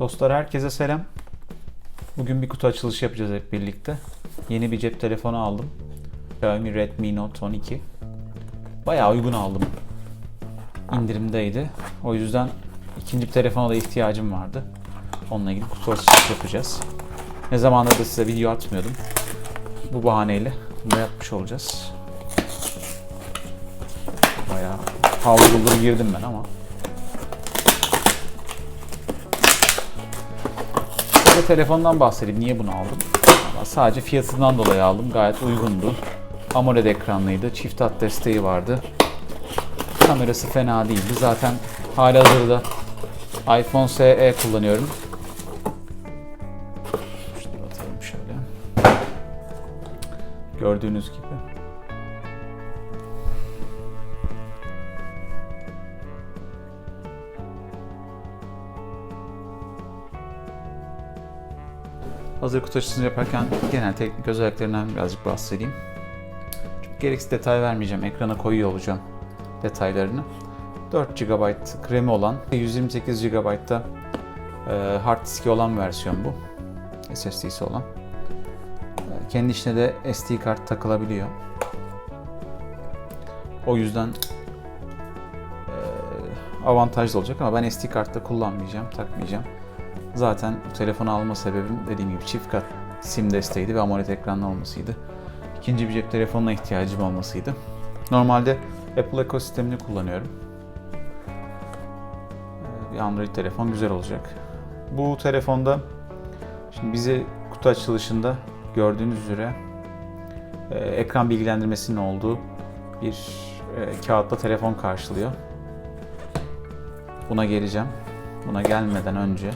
Dostlar herkese selam. Bugün bir kutu açılışı yapacağız hep birlikte. Yeni bir cep telefonu aldım. Xiaomi Redmi Note 12. Bayağı uygun aldım. İndirimdeydi. O yüzden ikinci bir telefona da ihtiyacım vardı. Onunla ilgili kutu açılışı yapacağız. Ne zamandır da size video atmıyordum. Bu bahaneyle bunu yapmış olacağız. Bayağı havlu girdim ben ama Size telefondan bahsedeyim. Niye bunu aldım? Ama sadece fiyatından dolayı aldım. Gayet uygundu. AMOLED ekranlıydı. Çift hat desteği vardı. Kamerası fena değildi. Zaten halihazırda iPhone SE kullanıyorum. Gördüğünüz gibi. Hazır kutu açılımı yaparken genel teknik özelliklerinden birazcık bahsedeyim. Çok gereksiz detay vermeyeceğim. Ekrana koyuyor olacağım detaylarını. 4 GB kremi olan, 128 GB'da e, hard diski olan versiyon bu. SSD'si olan. E, kendi içine de SD kart takılabiliyor. O yüzden e, avantajlı olacak ama ben SD kartta kullanmayacağım, takmayacağım. Zaten bu telefonu alma sebebim dediğim gibi çift kat sim desteğiydi ve AMOLED ekranlı olmasıydı. İkinci bir cep telefonuna ihtiyacım olmasıydı. Normalde Apple ekosistemini kullanıyorum. Ee, Bir Android telefon güzel olacak. Bu telefonda şimdi bizi kutu açılışında gördüğünüz üzere e, ekran bilgilendirmesinin olduğu bir e, kağıtla telefon karşılıyor. Buna geleceğim. Buna gelmeden önce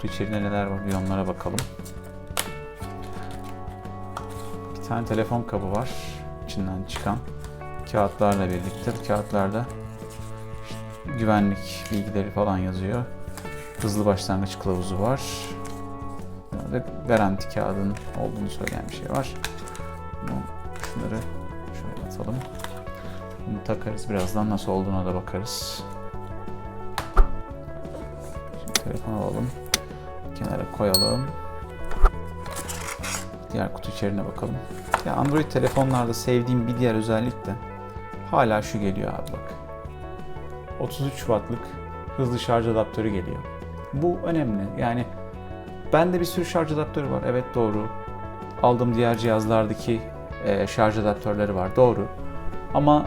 kutu içerisinde neler var bir onlara bakalım. Bir tane telefon kabı var. içinden çıkan kağıtlarla birlikte. Bu kağıtlarda işte güvenlik bilgileri falan yazıyor. Hızlı başlangıç kılavuzu var. Ve garanti kağıdının olduğunu söyleyen bir şey var. Şunları şöyle atalım. Bunu takarız. Birazdan nasıl olduğuna da bakarız. Şimdi telefon alalım kenara koyalım. Diğer kutu içeriğine bakalım. Ya Android telefonlarda sevdiğim bir diğer özellik de hala şu geliyor abi bak. 33 wattlık hızlı şarj adaptörü geliyor. Bu önemli. Yani bende bir sürü şarj adaptörü var. Evet doğru. Aldığım diğer cihazlardaki e, şarj adaptörleri var. Doğru. Ama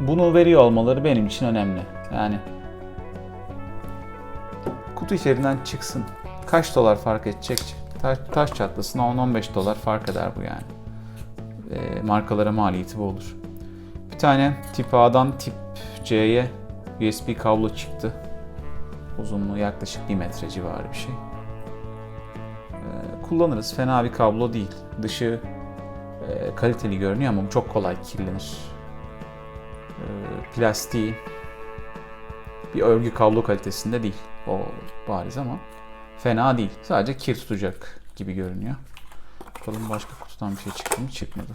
bunu veriyor olmaları benim için önemli. Yani kutu içerisinden çıksın. Kaç dolar fark edecek? Taş, taş çatlasın 10-15 dolar fark eder bu yani. E, markalara maliyeti bu olur. Bir tane tip A'dan tip C'ye USB kablo çıktı. Uzunluğu yaklaşık 1 metre civarı bir şey. E, kullanırız. Fena bir kablo değil. Dışı e, kaliteli görünüyor ama çok kolay kirlenir. E, plastiği bir örgü kablo kalitesinde değil. O bariz ama fena değil. Sadece kir tutacak gibi görünüyor. Bakalım başka kutudan bir şey çıktı mı? Çıkmadı.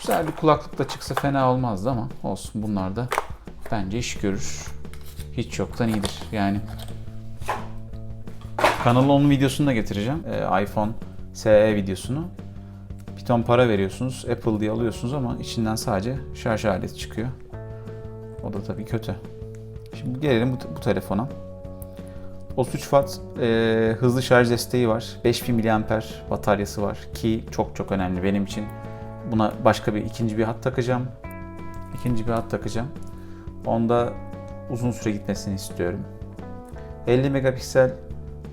Güzel bir kulaklık da çıksa fena olmazdı ama olsun bunlar da bence iş görür. Hiç yoktan iyidir. Yani kanala onun videosunu da getireceğim. Ee, iPhone SE videosunu. Bir ton para veriyorsunuz. Apple diye alıyorsunuz ama içinden sadece şarj aleti çıkıyor. O da tabii kötü. Şimdi gelelim bu, bu telefona. 33 Watt e, hızlı şarj desteği var. 5000 mAh bataryası var ki çok çok önemli benim için. Buna başka bir ikinci bir hat takacağım. İkinci bir hat takacağım. Onda uzun süre gitmesini istiyorum. 50 megapiksel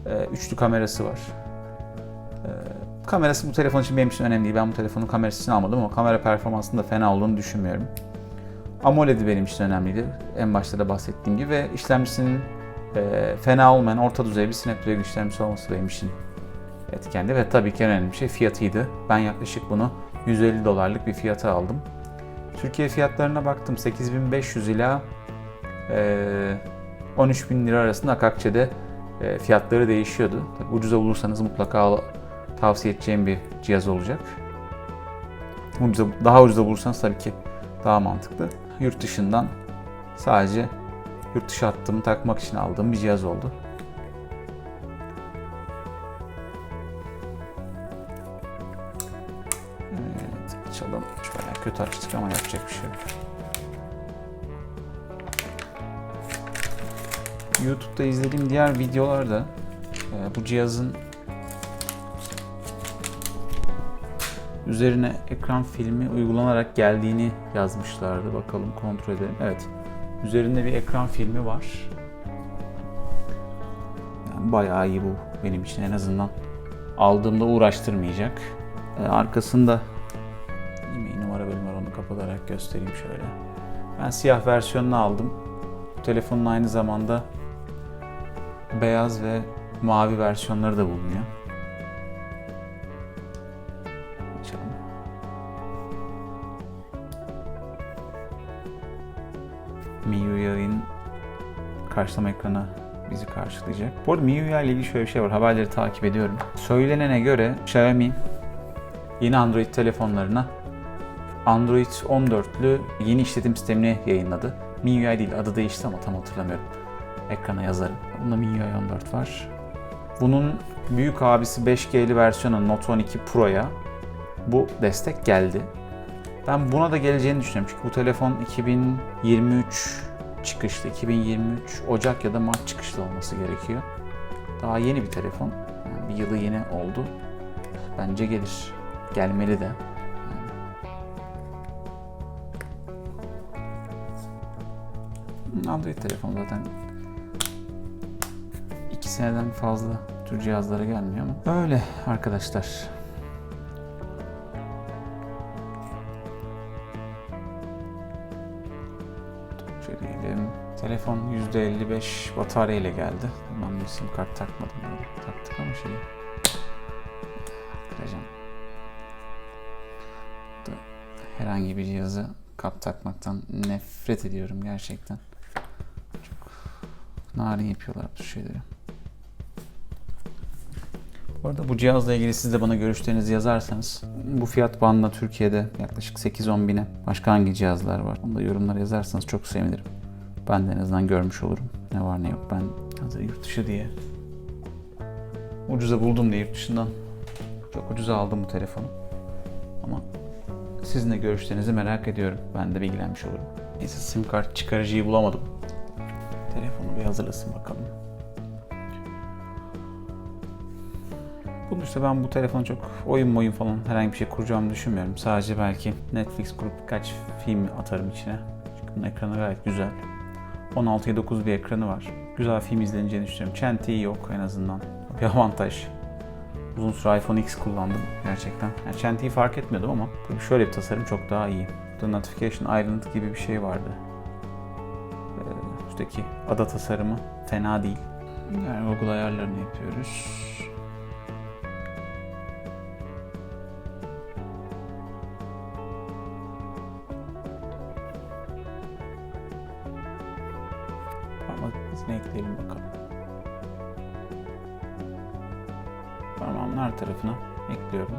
e, üçlü kamerası var. E, kamerası bu telefon için benim için önemli değil. Ben bu telefonun kamerası için almadım ama kamera performansının da fena olduğunu düşünmüyorum. AMOLED'i benim için önemliydi. En başta da bahsettiğim gibi ve işlemcisinin e, fena olmayan orta düzey bir Snapdragon işlemcisi olması benim için etkendi ve tabii ki en önemli şey fiyatıydı. Ben yaklaşık bunu 150 dolarlık bir fiyata aldım. Türkiye fiyatlarına baktım 8500 ila e, 13.000 lira arasında Akakçe'de e, fiyatları değişiyordu. Tabii ucuza bulursanız mutlaka tavsiye edeceğim bir cihaz olacak. Ucuza, daha ucuza bulursanız tabii ki daha mantıklı yurt dışından sadece yurt dışı hattımı takmak için aldığım bir cihaz oldu. Evet açalım. Bayağı kötü açtık ama yapacak bir şey yok. YouTube'da izlediğim diğer videolarda e, bu cihazın üzerine ekran filmi uygulanarak geldiğini yazmışlardı. Bakalım kontrol edelim. Evet. Üzerinde bir ekran filmi var. Yani bayağı iyi bu benim için en azından. Aldığımda uğraştırmayacak. E, arkasında e-mail numara bölümü var onu kapatarak göstereyim şöyle. Ben siyah versiyonunu aldım. Bu telefonun aynı zamanda beyaz ve mavi versiyonları da bulunuyor. Karşılama ekranı bizi karşılayacak. Bu arada MIUI ile ilgili şöyle bir şey var. Haberleri takip ediyorum. Söylenene göre Xiaomi yeni Android telefonlarına Android 14'lü yeni işletim sistemini yayınladı. MIUI değil adı değişti ama tam hatırlamıyorum. Ekrana yazarım. Bunda MIUI 14 var. Bunun büyük abisi 5G'li versiyonu Note 12 Pro'ya bu destek geldi. Ben buna da geleceğini düşünüyorum. Çünkü bu telefon 2023 çıkışlı, 2023 Ocak ya da Mart çıkışlı olması gerekiyor. Daha yeni bir telefon. Yani bir yılı yeni oldu. Bence gelir. Gelmeli de. Android telefon zaten 2 seneden fazla tür cihazlara gelmiyor ama öyle arkadaşlar. Telefon %55 batarya ile geldi. Ben bir sim kart takmadım. Taktık ama şeyi kıracağım. Herhangi bir cihazı kap takmaktan nefret ediyorum gerçekten. Çok narin yapıyorlar bu şeyleri. Bu arada bu cihazla ilgili siz de bana görüşlerinizi yazarsanız bu fiyat bandında Türkiye'de yaklaşık 8-10 bine başka hangi cihazlar var onu da yorumlara yazarsanız çok sevinirim. Ben de en azından görmüş olurum. Ne var ne yok. Ben hazır yurt dışı diye ucuza buldum diye yurt dışından çok ucuza aldım bu telefonu. Ama sizin de görüşlerinizi merak ediyorum. Ben de bilgilenmiş olurum. Neyse sim kart çıkarıcıyı bulamadım. Telefonu bir hazırlasın bakalım. İşte ben bu telefonu çok oyun oyun falan herhangi bir şey kuracağımı düşünmüyorum. Sadece belki Netflix kurup birkaç film atarım içine. Çünkü bunun ekranı gayet güzel. 16'ya 9 bir ekranı var. Güzel film izleneceğini düşünüyorum. Çentiği yok en azından. Bir avantaj. Uzun süre iPhone X kullandım gerçekten. Yani çentiği fark etmiyordum ama tabii şöyle bir tasarım çok daha iyi. Burada notification island gibi bir şey vardı. Ee, üstteki ada tasarımı fena değil. Yani Google ayarlarını yapıyoruz. İzini ekleyelim bakalım. Parmağımın her tarafına ekliyorum.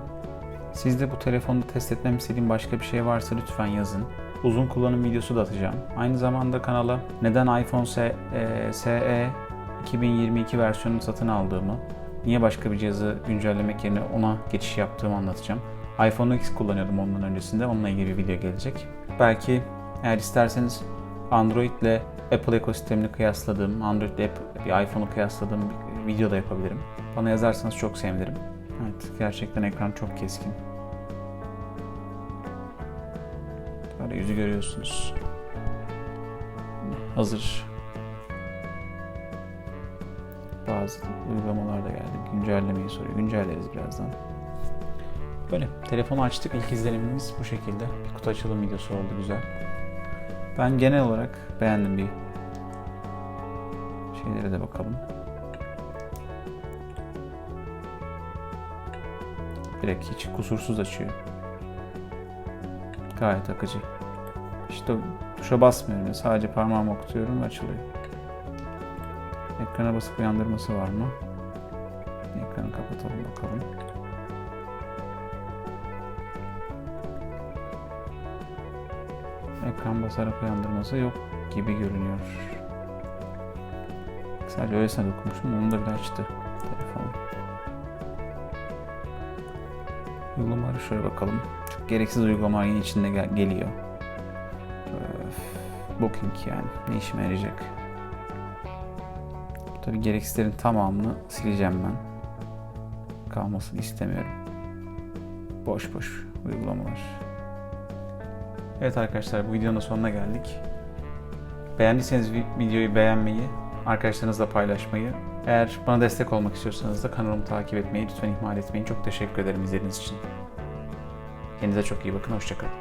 Siz de bu telefonda test etmemi istediğim başka bir şey varsa lütfen yazın. Uzun kullanım videosu da atacağım. Aynı zamanda kanala neden iPhone SE, e, SE 2022 versiyonunu satın aldığımı, niye başka bir cihazı güncellemek yerine ona geçiş yaptığımı anlatacağım. iPhone X kullanıyordum ondan öncesinde. Onunla ilgili bir video gelecek. Belki eğer isterseniz Android ile Apple ekosistemini kıyasladığım, Android ile bir iPhone'u kıyasladığım bir video da yapabilirim. Bana yazarsanız çok sevinirim. Evet, gerçekten ekran çok keskin. Böyle yüzü görüyorsunuz. Hazır. Bazı uygulamalar da geldi. Güncellemeyi soruyor. Güncelleriz birazdan. Böyle. Telefonu açtık. İlk izlenimimiz bu şekilde. Bir kutu açılım videosu oldu. Güzel. Ben genel olarak beğendim bir şeylere de bakalım. Direkt hiç kusursuz açıyor. Gayet akıcı. İşte tuşa basmıyorum. Sadece parmağımı okutuyorum açılıyor. Ekrana basıp uyandırması var mı? Ekranı kapatalım bakalım. Ekran basarak uyandırması yok gibi görünüyor. Sadece öylesine dokunmuşum. Onu da bile açtı telefon. Uygulamalara şöyle bakalım. Çok gereksiz uygulamalar yine içinde gel- geliyor. Öf, Booking yani. Ne işime yarayacak? Tabii gereksizlerin tamamını sileceğim ben. Kalmasını istemiyorum. Boş boş uygulamalar. Evet arkadaşlar bu videonun sonuna geldik. Beğendiyseniz vi- videoyu beğenmeyi, arkadaşlarınızla paylaşmayı, eğer bana destek olmak istiyorsanız da kanalımı takip etmeyi lütfen ihmal etmeyin. Çok teşekkür ederim izlediğiniz için. Kendinize çok iyi bakın, hoşçakalın.